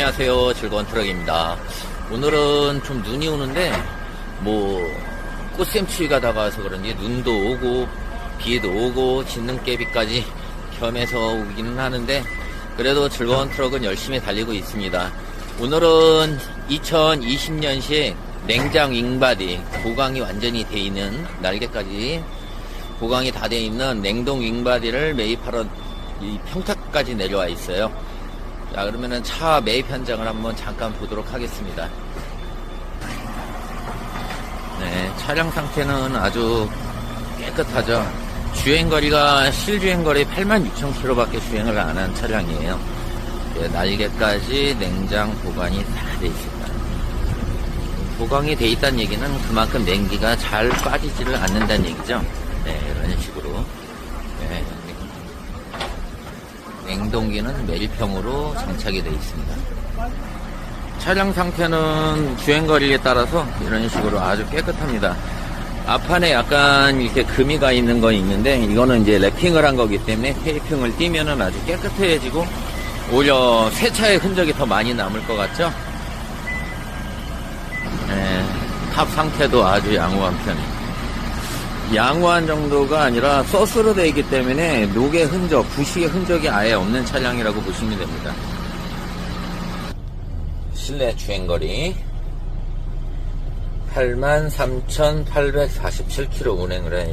안녕하세요. 즐거운 트럭입니다. 오늘은 좀 눈이 오는데, 뭐, 꽃샘추위가 다가와서 그런지 눈도 오고, 비도 오고, 진능깨비까지 겸해서 오기는 하는데, 그래도 즐거운 트럭은 열심히 달리고 있습니다. 오늘은 2020년식 냉장 윙바디, 고강이 완전히 돼 있는, 날개까지 고강이 다 돼 있는 냉동 윙바디를 매입하러 이 평택까지 내려와 있어요. 자, 그러면은 차 매입 현장을 한번 잠깐 보도록 하겠습니다. 네, 차량 상태는 아주 깨끗하죠. 주행거리가 실주행거리 86,000km밖에 주행을 안 한 차량이에요. 네, 날개까지 냉장 보관이 다 돼 있습니다. 보강이 돼 있다는 얘기는 그만큼 냉기가 잘 빠지지를 않는다는 얘기죠. 네, 이런 식으로. 네, 냉동기는 매립형으로 장착이 되어 있습니다. 차량 상태는 주행거리에 따라서 이런 식으로 아주 깨끗합니다. 앞판에 약간 이렇게 금이 가 있는 건 있는데 이거는 이제 랩핑을 한 거기 때문에 테이핑을 띄면은 아주 깨끗해지고 오히려 세차의 흔적이 더 많이 남을 것 같죠? 네, 탑 상태도 아주 양호한 편이에요. 양호한 정도가 아니라 서스로 되어 있기 때문에 녹의 흔적, 부식의 흔적이 아예 없는 차량이라고 보시면 됩니다. 실내 주행거리 83,847km 운행을.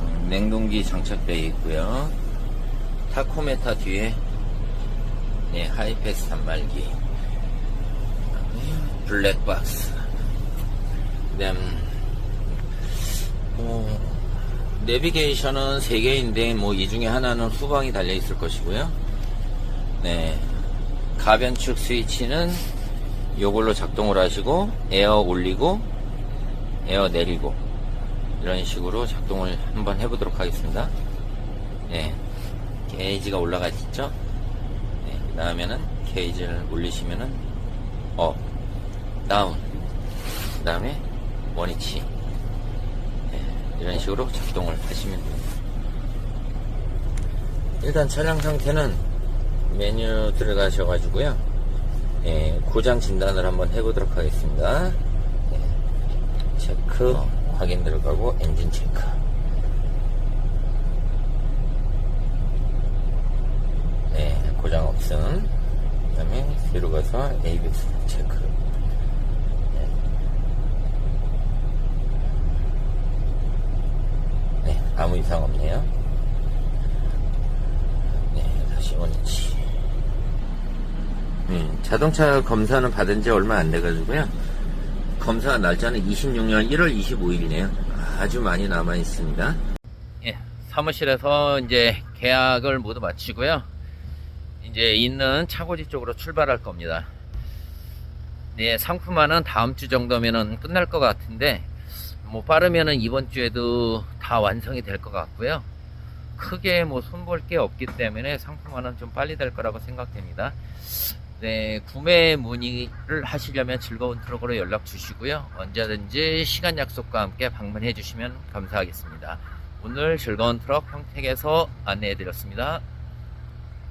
음, 냉동기 장착되어 있고요. 타코메타 뒤에 네, 하이패스 단말기 블랙박스 그다음 뭐 내비게이션은 3개인데 뭐 이 중에 하나는 후방이 달려 있을 것이고요. 네. 가변축 스위치는 요걸로 작동을 하시고 에어 올리고 에어 내리고 이런 식으로 작동을 한번 해보도록 하겠습니다. 네. 게이지가 올라가 있죠? 네. 그 다음에는 게이지를 올리시면은 업, 다운, 그 다음에 원위치 네, 이런 식으로 작동을 하시면 됩니다. 일단 차량 상태는 메뉴 들어가셔 가지고요. 예, 고장 진단을 한번 해보도록 하겠습니다. 예, 체크 확인 들어가고 엔진 체크. 네, 고장 없음. 그 다음에 뒤로 가서 ABS 체크. 네, 아무 이상 없네요. 네, 다시 원위치. 음, 자동차 검사는 받은 지 얼마 안 돼가지고요. 검사 날짜는 26년 1월 25일이네요. 아주 많이 남아 있습니다. 예, 사무실에서 이제 계약을 모두 마치고요. 이제 있는 차고지 쪽으로 출발할 겁니다. 네, 상품화는 다음 주 정도면은 끝날 것 같은데, 뭐 빠르면은 이번 주에도 다 완성이 될 것 같고요. 크게 뭐 손볼 게 없기 때문에 상품화는 좀 빨리 될 거라고 생각됩니다. 네, 구매 문의를 하시려면 즐거운 트럭으로 연락 주시고요. 언제든지 시간 약속과 함께 방문해 주시면 감사하겠습니다. 오늘 즐거운 트럭 평택에서 안내해 드렸습니다.